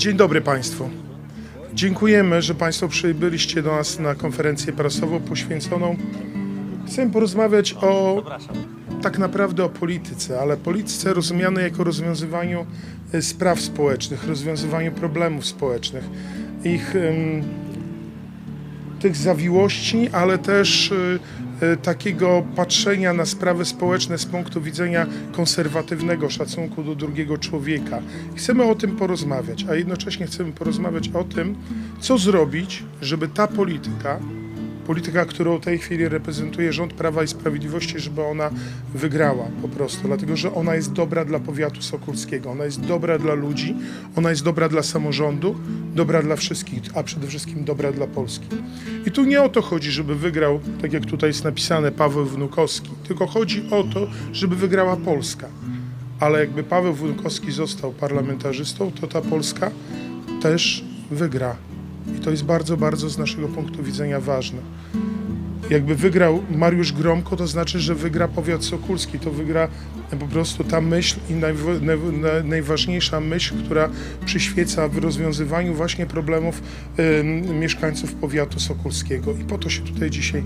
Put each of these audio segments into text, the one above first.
Dzień dobry Państwu. Dziękujemy, że Państwo przybyliście do nas na konferencję prasową poświęconą. Chcemy porozmawiać o tak naprawdę o polityce, ale polityce rozumianej jako rozwiązywaniu e, spraw społecznych, rozwiązywaniu problemów społecznych, ich tych zawiłości, ale też y, y, takiego patrzenia na sprawy społeczne z punktu widzenia konserwatywnego szacunku do drugiego człowieka. Chcemy o tym porozmawiać, a jednocześnie chcemy porozmawiać o tym, co zrobić, żeby ta polityka, polityka, którą w tej chwili reprezentuje rząd Prawa i Sprawiedliwości, żeby ona wygrała po prostu, dlatego że ona jest dobra dla powiatu sokulskiego, ona jest dobra dla ludzi, ona jest dobra dla samorządu, dobra dla wszystkich, a przede wszystkim dobra dla Polski. I tu nie o to chodzi, żeby wygrał, tak jak tutaj jest napisane, Paweł Wnukowski, tylko chodzi o to, żeby wygrała Polska. Ale jakby Paweł Wnukowski został parlamentarzystą, to ta Polska też wygra. I to jest bardzo, bardzo z naszego punktu widzenia ważne. Jakby wygrał Mariusz Gromko, to znaczy, że wygra powiat sokulski. To wygra po prostu ta myśl i najwa- naj- naj- najważniejsza myśl, która przyświeca w rozwiązywaniu właśnie problemów mieszkańców powiatu sokulskiego. I po to się tutaj dzisiaj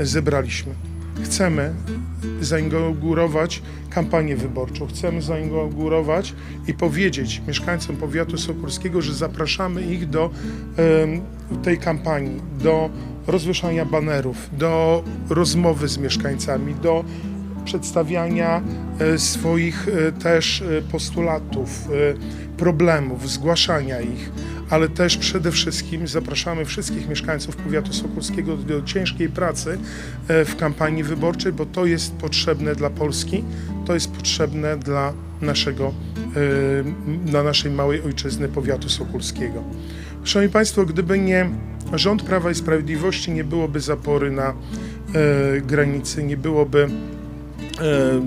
zebraliśmy. Chcemy zainaugurować kampanię wyborczą. Chcemy zainaugurować i powiedzieć mieszkańcom powiatu sokulskiego, że zapraszamy ich do em, tej kampanii, do rozwieszania banerów, do rozmowy z mieszkańcami, do przedstawiania e, swoich e, też e, postulatów, problemów, zgłaszania ich, ale też przede wszystkim zapraszamy wszystkich mieszkańców powiatu sokulskiego do ciężkiej pracy e, w kampanii wyborczej, bo to jest potrzebne dla Polski, to jest potrzebne dla naszego, e, dla naszej małej ojczyzny powiatu sokulskiego. Szanowni Państwo, gdyby nie rząd Prawa i Sprawiedliwości, nie byłoby zapory na e, granicy, nie byłoby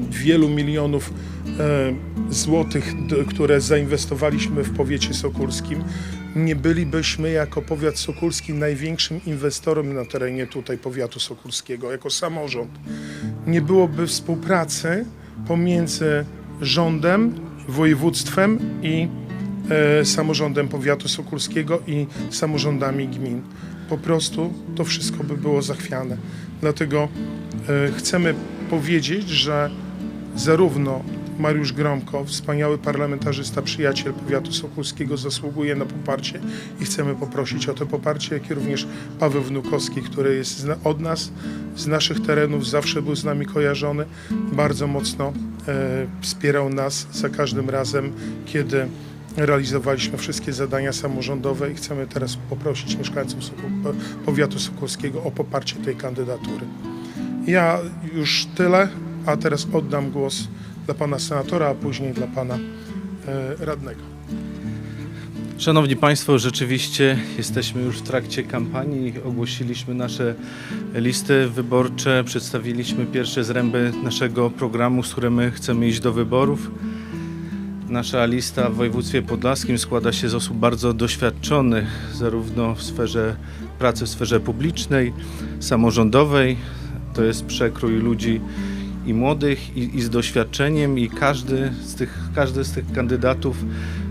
wielu milionów złotych, które zainwestowaliśmy w powiecie sokulskim, nie bylibyśmy jako powiat sokulski największym inwestorem na terenie tutaj powiatu sokulskiego, jako samorząd. Nie byłoby współpracy pomiędzy rządem, województwem i e, samorządem powiatu sokulskiego i samorządami gmin. Po prostu to wszystko by było zachwiane. Dlatego e, chcemy powiedzieć, że zarówno Mariusz Gromko, wspaniały parlamentarzysta, przyjaciel powiatu sokulskiego, zasługuje na poparcie i chcemy poprosić o to poparcie, jak i również Paweł Wnukowski, który jest od nas, z naszych terenów, zawsze był z nami kojarzony, bardzo mocno e, wspierał nas za każdym razem, kiedy realizowaliśmy wszystkie zadania samorządowe i chcemy teraz poprosić mieszkańców powiatu sokolskiego o poparcie tej kandydatury. Ja już tyle, a teraz oddam głos dla pana senatora, a później dla pana e, radnego. Szanowni Państwo, rzeczywiście jesteśmy już w trakcie kampanii. Ogłosiliśmy nasze listy wyborcze, przedstawiliśmy pierwsze zręby naszego programu, z którym my chcemy iść do wyborów. Nasza lista w województwie podlaskim składa się z osób bardzo doświadczonych, zarówno w sferze pracy w sferze publicznej, samorządowej. To jest przekrój ludzi i młodych, i, i z doświadczeniem, i każdy z, tych, każdy z tych kandydatów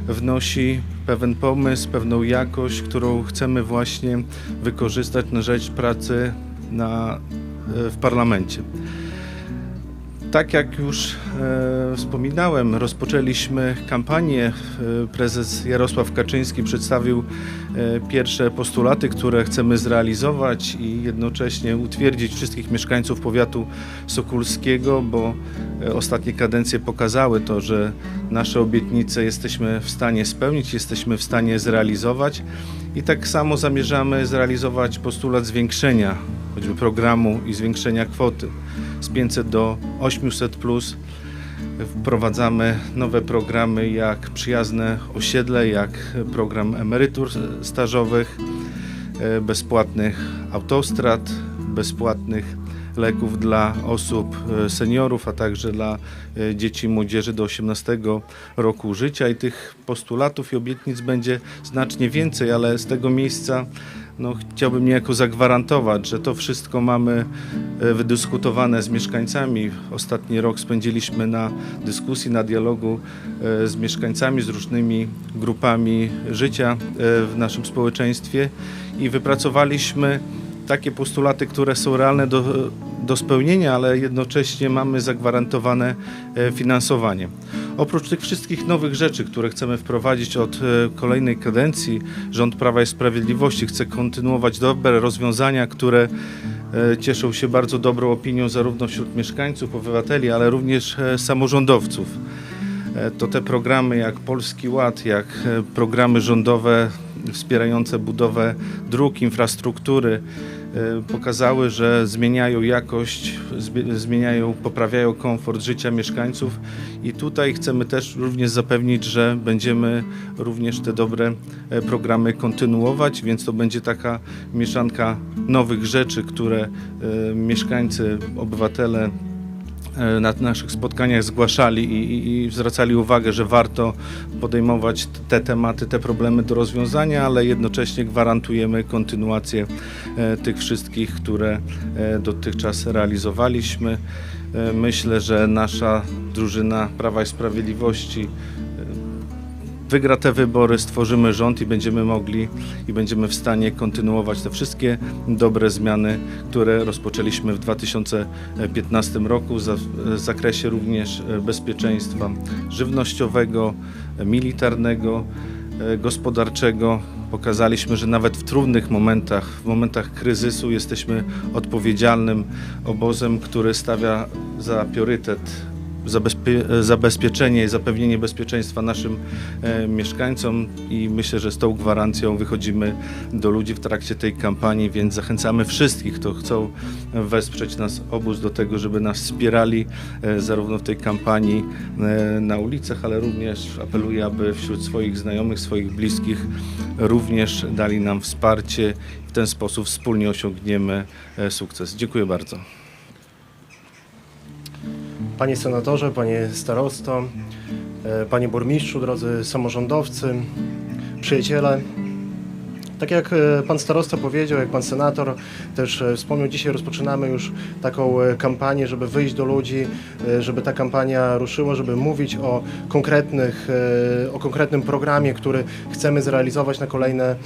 wnosi pewien pomysł, pewną jakość, którą chcemy właśnie wykorzystać na rzecz pracy na, e, w parlamencie. Tak jak już e, wspominałem, rozpoczęliśmy kampanię. E, Prezes Jarosław Kaczyński przedstawił e, pierwsze postulaty, które chcemy zrealizować i jednocześnie utwierdzić wszystkich mieszkańców powiatu sokulskiego, bo e, ostatnie kadencje pokazały to, że nasze obietnice jesteśmy w stanie spełnić, jesteśmy w stanie zrealizować i tak samo zamierzamy zrealizować postulat zwiększenia choćby programu i zwiększenia kwoty z 500 do 800 plus. Wprowadzamy nowe programy jak przyjazne osiedle, jak program emerytur stażowych, e, bezpłatnych autostrad, bezpłatnych leków dla osób e, seniorów, a także dla e, dzieci i młodzieży do 18 roku życia i tych postulatów i obietnic będzie znacznie więcej, ale z tego miejsca no, chciałbym niejako zagwarantować, że to wszystko mamy e, wydyskutowane z mieszkańcami. Ostatni rok spędziliśmy na dyskusji, na dialogu e, z mieszkańcami, z różnymi grupami życia e, w naszym społeczeństwie i wypracowaliśmy takie postulaty, które są realne do, do spełnienia, ale jednocześnie mamy zagwarantowane e, finansowanie. Oprócz tych wszystkich nowych rzeczy, które chcemy wprowadzić od e, kolejnej kadencji, rząd Prawa i Sprawiedliwości chce kontynuować dobre rozwiązania, które e, cieszą się bardzo dobrą opinią zarówno wśród mieszkańców, obywateli, ale również samorządowców. To te programy jak Polski Ład, jak programy rządowe wspierające budowę dróg, infrastruktury pokazały, że zmieniają jakość, zmieniają, poprawiają komfort życia mieszkańców. I tutaj chcemy też również zapewnić, że będziemy również te dobre e, programy kontynuować, więc to będzie taka mieszanka nowych rzeczy, które e, mieszkańcy, obywatele e, na naszych spotkaniach zgłaszali i, i, zwracali uwagę, że warto podejmować te tematy, te problemy do rozwiązania, ale jednocześnie gwarantujemy kontynuację e, tych wszystkich, które e, dotychczas realizowaliśmy. E, Myślę, że nasza drużyna Prawa i Sprawiedliwości wygra te wybory, stworzymy rząd i będziemy mogli i będziemy w stanie kontynuować te wszystkie dobre zmiany, które rozpoczęliśmy w 2015 roku w zakresie również e, bezpieczeństwa żywnościowego, e, militarnego, e, gospodarczego. Pokazaliśmy, że nawet w trudnych momentach, w momentach kryzysu jesteśmy odpowiedzialnym obozem, który stawia za priorytet zabezpie- zabezpieczenie i zapewnienie bezpieczeństwa naszym e, mieszkańcom i myślę, że z tą gwarancją wychodzimy do ludzi w trakcie tej kampanii, więc zachęcamy wszystkich, kto chcą wesprzeć nas obóz do tego, żeby nas wspierali e, zarówno w tej kampanii e, na ulicach, ale również apeluję, aby wśród swoich znajomych, swoich bliskich również dali nam wsparcie. W ten sposób wspólnie osiągniemy e, sukces. Dziękuję bardzo. Panie senatorze, panie starosto, e, panie burmistrzu, drodzy samorządowcy, przyjaciele. Tak jak e, pan starosta powiedział, jak pan senator też e, wspomniał, dzisiaj rozpoczynamy już taką e, kampanię, żeby wyjść do ludzi, żeby ta kampania ruszyła, żeby mówić o konkretnych, o konkretnym programie, który chcemy zrealizować na kolejne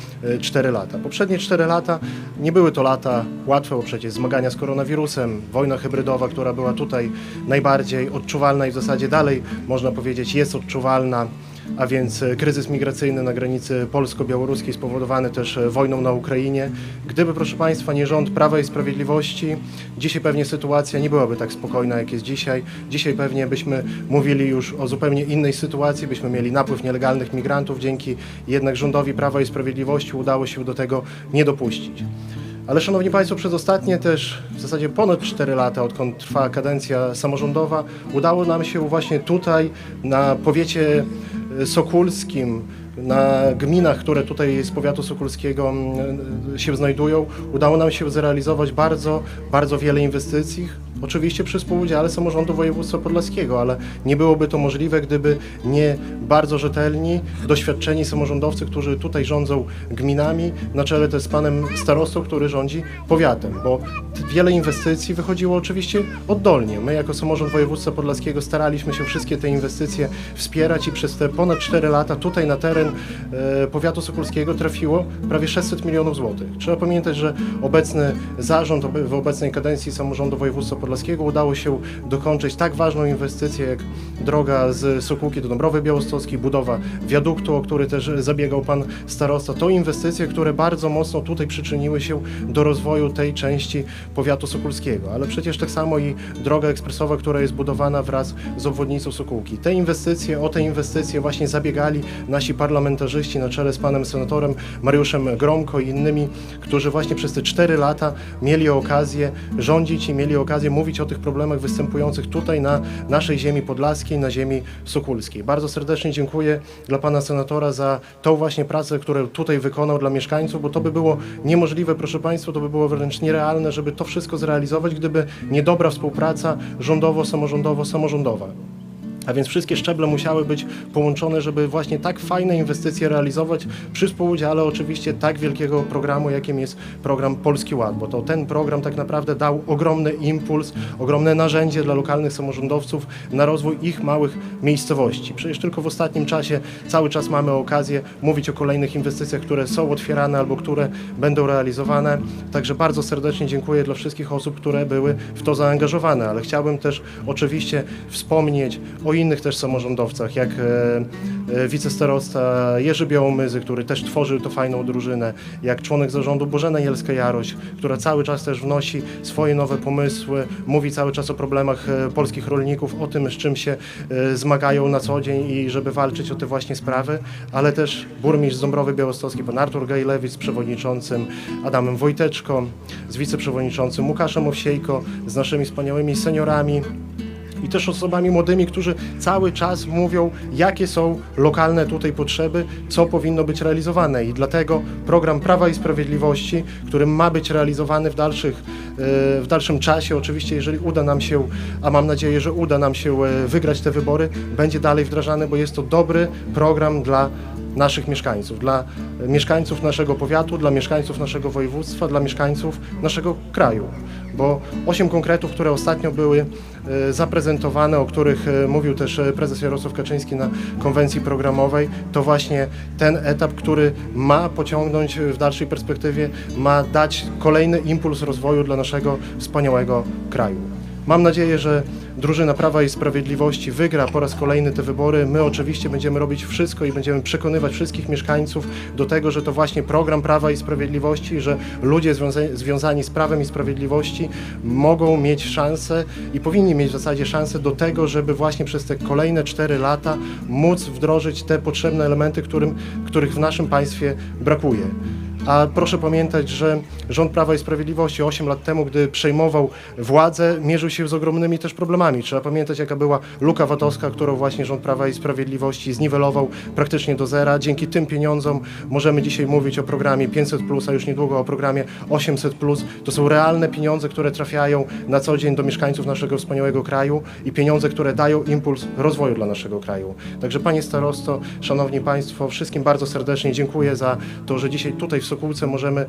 4 lata. Poprzednie 4 lata nie były to lata łatwe, bo przecież zmagania z koronawirusem, wojna hybrydowa, która była tutaj najbardziej odczuwalna i w zasadzie dalej można powiedzieć jest odczuwalna a więc e, kryzys migracyjny na granicy polsko-białoruskiej spowodowany też e, wojną na Ukrainie. Gdyby, proszę Państwa, nie rząd Prawa i Sprawiedliwości, dzisiaj pewnie sytuacja nie byłaby tak spokojna, jak jest dzisiaj. Dzisiaj pewnie byśmy mówili już o zupełnie innej sytuacji, byśmy mieli napływ nielegalnych migrantów, dzięki jednak rządowi Prawa i Sprawiedliwości udało się do tego nie dopuścić. Ale szanowni Państwo, przez ostatnie też w zasadzie ponad 4 lata, odkąd trwa kadencja samorządowa, udało nam się właśnie tutaj na powiecie sokulskim, na gminach, które tutaj z powiatu sokulskiego mm, się znajdują, udało nam się zrealizować bardzo, bardzo wiele inwestycji. Oczywiście przy współudziale samorządu województwa podlaskiego, ale nie byłoby to możliwe, gdyby nie bardzo rzetelni, doświadczeni samorządowcy, którzy tutaj rządzą gminami, na czele też z panem starostą, który rządzi powiatem, bo wiele inwestycji wychodziło oczywiście oddolnie. My jako samorząd województwa podlaskiego staraliśmy się wszystkie te inwestycje wspierać i przez te ponad 4 lata tutaj na teren e, powiatu sokolskiego trafiło prawie 600 milionów złotych. Trzeba pamiętać, że obecny zarząd w obecnej kadencji samorządu województwa podlaskiego udało się dokończyć tak ważną inwestycję jak droga z Sokółki do Dąbrowy Białostockiej, budowa wiaduktu, o który też zabiegał pan starosta. To inwestycje, które bardzo mocno tutaj przyczyniły się do rozwoju tej części powiatu sokulskiego, ale przecież tak samo i droga ekspresowa, która jest budowana wraz z obwodnicą Sokółki. Te inwestycje, o te inwestycje właśnie zabiegali nasi parlamentarzyści na czele z panem senatorem Mariuszem Gromko i innymi, którzy właśnie przez te cztery lata mieli okazję rządzić i mieli okazję mówić o tych problemach występujących tutaj na naszej ziemi podlaskiej, na ziemi sokulskiej. Bardzo serdecznie dziękuję dla pana senatora za tą właśnie pracę, którą tutaj wykonał dla mieszkańców, bo to by było niemożliwe, proszę państwa, to by było wręcz nierealne, żeby to wszystko zrealizować, gdyby nie dobra współpraca rządowo-samorządowo-samorządowa. A więc wszystkie szczeble musiały być połączone, żeby właśnie tak fajne inwestycje realizować przy współudziale oczywiście tak wielkiego programu, jakim jest program Polski Ład, bo to ten program tak naprawdę dał ogromny impuls, ogromne narzędzie dla lokalnych samorządowców na rozwój ich małych miejscowości. Przecież tylko w ostatnim czasie cały czas mamy okazję mówić o kolejnych inwestycjach, które są otwierane albo które będą realizowane. Także bardzo serdecznie dziękuję dla wszystkich osób, które były w to zaangażowane, ale chciałbym też oczywiście wspomnieć o innych też samorządowcach, jak e, e, wicestarosta Jerzy Białomyzy, który też tworzył to fajną drużynę, jak członek zarządu Bożena Jelska-Jaroś, która cały czas też wnosi swoje nowe pomysły, mówi cały czas o problemach e, polskich rolników, o tym, z czym się zmagają na co dzień i żeby walczyć o te właśnie sprawy, ale też burmistrz z Dąbrowy Białostockiej, pan Artur Gajlewicz z przewodniczącym Adamem Wojteczką, z wiceprzewodniczącym Łukaszem Owsiejko, z naszymi wspaniałymi seniorami, i też osobami młodymi, którzy cały czas mówią, jakie są lokalne tutaj potrzeby, co powinno być realizowane. I dlatego program Prawa i Sprawiedliwości, który ma być realizowany w, dalszych, e, w dalszym czasie, oczywiście jeżeli uda nam się, a mam nadzieję, że uda nam się e, wygrać te wybory, będzie dalej wdrażany, bo jest to dobry program dla naszych mieszkańców, dla mieszkańców naszego powiatu, dla mieszkańców naszego województwa, dla mieszkańców naszego kraju. Bo osiem konkretów, które ostatnio były e, zaprezentowane, o których e, mówił też e, prezes Jarosław Kaczyński na konwencji programowej, to właśnie ten etap, który ma pociągnąć w dalszej perspektywie, ma dać kolejny impuls rozwoju dla naszego wspaniałego kraju. Mam nadzieję, że drużyna Prawa i Sprawiedliwości wygra po raz kolejny te wybory. My oczywiście będziemy robić wszystko i będziemy przekonywać wszystkich mieszkańców do tego, że to właśnie program Prawa i Sprawiedliwości, że ludzie związa- związani z Prawem i Sprawiedliwości mogą mieć szansę i powinni mieć w zasadzie szansę do tego, żeby właśnie przez te kolejne cztery lata móc wdrożyć te potrzebne elementy, którym, których w naszym państwie brakuje. A proszę pamiętać, że rząd Prawa i Sprawiedliwości 8 lat temu, gdy przejmował władzę, mierzył się z ogromnymi też problemami. Trzeba pamiętać, jaka była luka VAT-owska, którą właśnie rząd Prawa i Sprawiedliwości zniwelował praktycznie do zera. Dzięki tym pieniądzom możemy dzisiaj mówić o programie 500+, a już niedługo o programie 800+. To są realne pieniądze, które trafiają na co dzień do mieszkańców naszego wspaniałego kraju i pieniądze, które dają impuls rozwoju dla naszego kraju. Także Panie Starosto, Szanowni Państwo, wszystkim bardzo serdecznie dziękuję za to, że dzisiaj tutaj w Sokółce możemy e,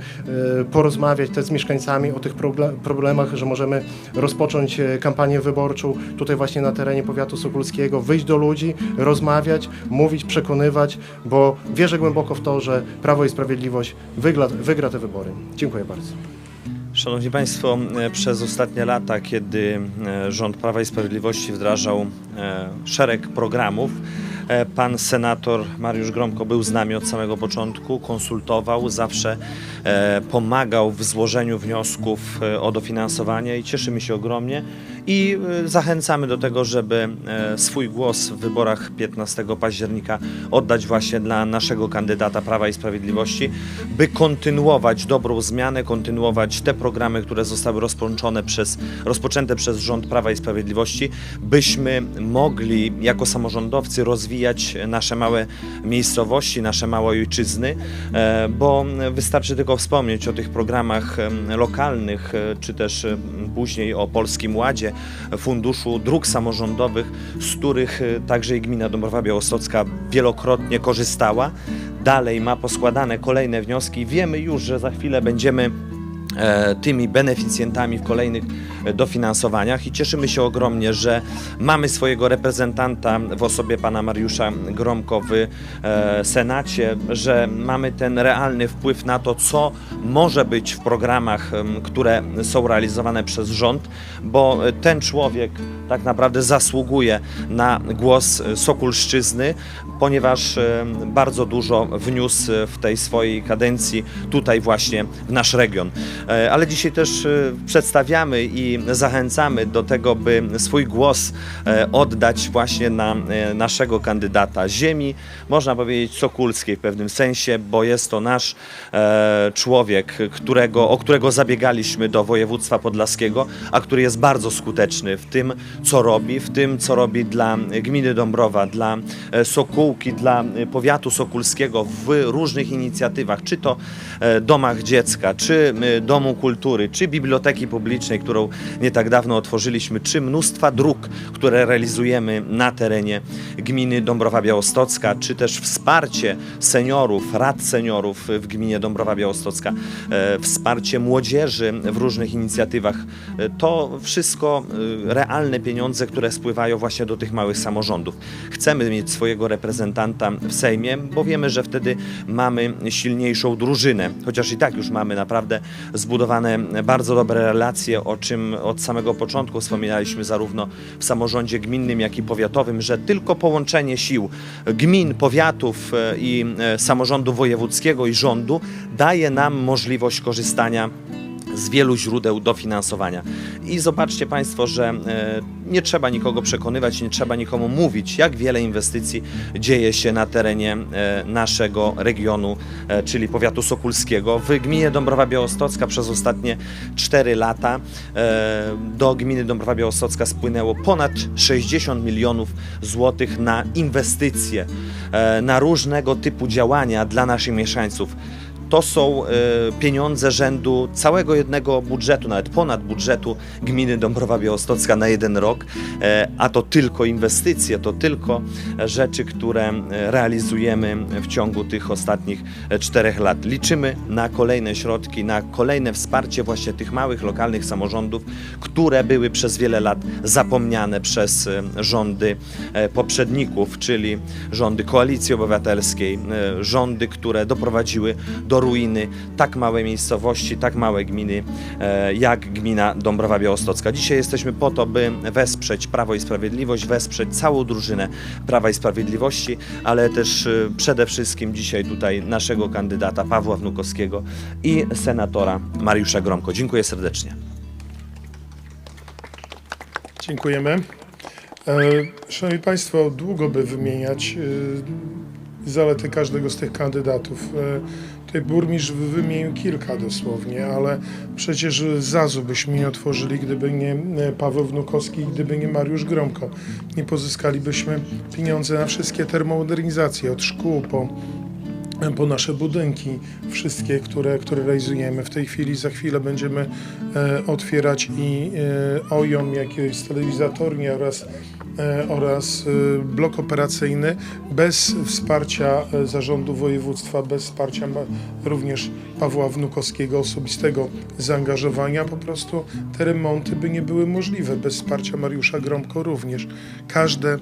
porozmawiać też z mieszkańcami o tych problemach, że możemy rozpocząć e, kampanię wyborczą tutaj właśnie na terenie powiatu sokólskiego, wyjść do ludzi, rozmawiać, mówić, przekonywać, bo wierzę głęboko w to, że Prawo i Sprawiedliwość wygra, wygra te wybory. Dziękuję bardzo. Szanowni Państwo, e, przez ostatnie lata, kiedy rząd Prawa i Sprawiedliwości wdrażał szereg programów, pan senator Mariusz Gromko był z nami od samego początku, konsultował, zawsze e, pomagał w złożeniu wniosków e, o dofinansowanie i cieszymy się ogromnie i e, zachęcamy do tego, żeby e, swój głos w wyborach 15 października oddać właśnie dla naszego kandydata Prawa i Sprawiedliwości, by kontynuować dobrą zmianę, kontynuować te programy, które zostały rozpoczęte przez, rozpoczęte przez rząd Prawa i Sprawiedliwości, byśmy mogli jako samorządowcy rozwijać nasze małe miejscowości, nasze małe ojczyzny, e, bo wystarczy tylko wspomnieć o tych programach lokalnych, czy też później o Polskim Ładzie, Funduszu Dróg Samorządowych, z których e, także i gmina Dąbrowa Białostocka wielokrotnie korzystała. Dalej ma poskładane kolejne wnioski wiemy już, że za chwilę będziemy tymi beneficjentami w kolejnych e, dofinansowaniach i cieszymy się ogromnie, że mamy swojego reprezentanta w osobie pana Mariusza Gromko w e, Senacie, że mamy ten realny wpływ na to, co może być w programach, które są realizowane przez rząd, bo e, ten człowiek tak naprawdę zasługuje na głos e, Sokulszczyzny, ponieważ e, bardzo dużo wniósł e, w tej swojej kadencji tutaj właśnie w nasz region. E, Ale dzisiaj też e, przedstawiamy i zachęcamy do tego, by swój głos e, oddać właśnie na naszego kandydata ziemi, można powiedzieć sokulskiej w pewnym sensie, bo jest to nasz człowiek, którego, o którego zabiegaliśmy do województwa podlaskiego, a który jest bardzo skuteczny w tym, co robi, w tym, co robi dla gminy Dąbrowa, dla Sokółki, dla powiatu sokulskiego w różnych inicjatywach, czy to domach dziecka, czy domach Domu Kultury, czy Biblioteki Publicznej, którą nie tak dawno otworzyliśmy, czy mnóstwa dróg, które realizujemy na terenie gminy Dąbrowa Białostocka, czy też wsparcie seniorów, rad seniorów w gminie Dąbrowa Białostocka, e, wsparcie młodzieży w różnych inicjatywach. E, To wszystko e, realne pieniądze, które spływają właśnie do tych małych samorządów. Chcemy mieć swojego reprezentanta w Sejmie, bo wiemy, że wtedy mamy silniejszą drużynę, chociaż i tak już mamy naprawdę zbudowane bardzo dobre relacje, o czym od samego początku wspominaliśmy zarówno w samorządzie gminnym, jak i powiatowym, że tylko połączenie sił gmin, powiatów e, i e, samorządu wojewódzkiego i rządu daje nam możliwość korzystania z wielu źródeł dofinansowania. I zobaczcie Państwo, że e, nie trzeba nikogo przekonywać, nie trzeba nikomu mówić, jak wiele inwestycji dzieje się na terenie e, naszego regionu, e, czyli powiatu sokulskiego. W gminie Dąbrowa Białostocka przez ostatnie 4 lata do gminy Dąbrowa Białostocka spłynęło ponad 60 milionów złotych na inwestycje, na różnego typu działania dla naszych mieszkańców to są e, pieniądze rzędu całego jednego budżetu, nawet ponad budżetu gminy Dąbrowa Białostocka na jeden rok, e, a to tylko inwestycje, to tylko rzeczy, które e, realizujemy w ciągu tych ostatnich czterech lat. Liczymy na kolejne środki, na kolejne wsparcie właśnie tych małych, lokalnych samorządów, które były przez wiele lat zapomniane przez rządy poprzedników, czyli rządy Koalicji Obywatelskiej, rządy, które doprowadziły do ruiny tak małe miejscowości, tak małe gminy e, jak gmina Dąbrowa Białostocka. Dzisiaj jesteśmy po to, by wesprzeć Prawo i Sprawiedliwość, wesprzeć całą drużynę Prawa i Sprawiedliwości, ale też e, przede wszystkim dzisiaj tutaj naszego kandydata Pawła Wnukowskiego i senatora Mariusza Gromko. Dziękuję serdecznie. Dziękujemy. E, Szanowni Państwo, długo by wymieniać zalety każdego z tych kandydatów. Burmistrz wymienił kilka dosłownie, ale przecież Zazu byśmy nie otworzyli, gdyby nie e, Paweł Wnukowski gdyby nie Mariusz Gromko. Nie pozyskalibyśmy pieniądze na wszystkie termomodernizacje, od szkół po po nasze budynki, wszystkie, które, które realizujemy. W tej chwili, za chwilę będziemy e, otwierać i e, OJOM, jak jest telewizatornia oraz, oraz e, blok operacyjny bez wsparcia e, zarządu województwa, bez wsparcia również Pawła Wnukowskiego, osobistego zaangażowania, po prostu te remonty by nie były możliwe. Bez wsparcia Mariusza Gromko również. Każdy e,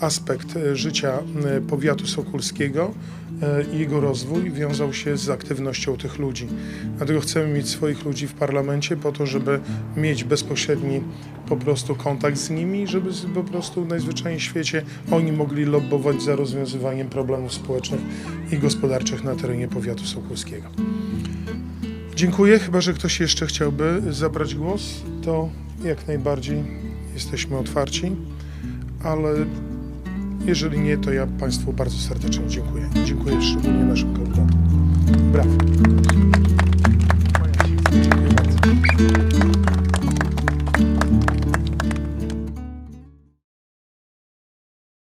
aspekt e, życia e, powiatu sokulskiego e, i jego rozwój wiązał się z aktywnością tych ludzi. Dlatego chcemy mieć swoich ludzi w parlamencie po to, żeby mieć bezpośredni po prostu kontakt z nimi, żeby po prostu najzwyczajniej w świecie oni mogli lobbować za rozwiązywaniem problemów społecznych i gospodarczych na terenie powiatu sokulskiego. Dziękuję. Chyba, że ktoś jeszcze chciałby zabrać głos, to jak najbardziej jesteśmy otwarci, ale jeżeli nie, to ja Państwu bardzo serdecznie dziękuję. Dziękuję szczególnie naszym kandydatom. Brawo. Dziękuję bardzo.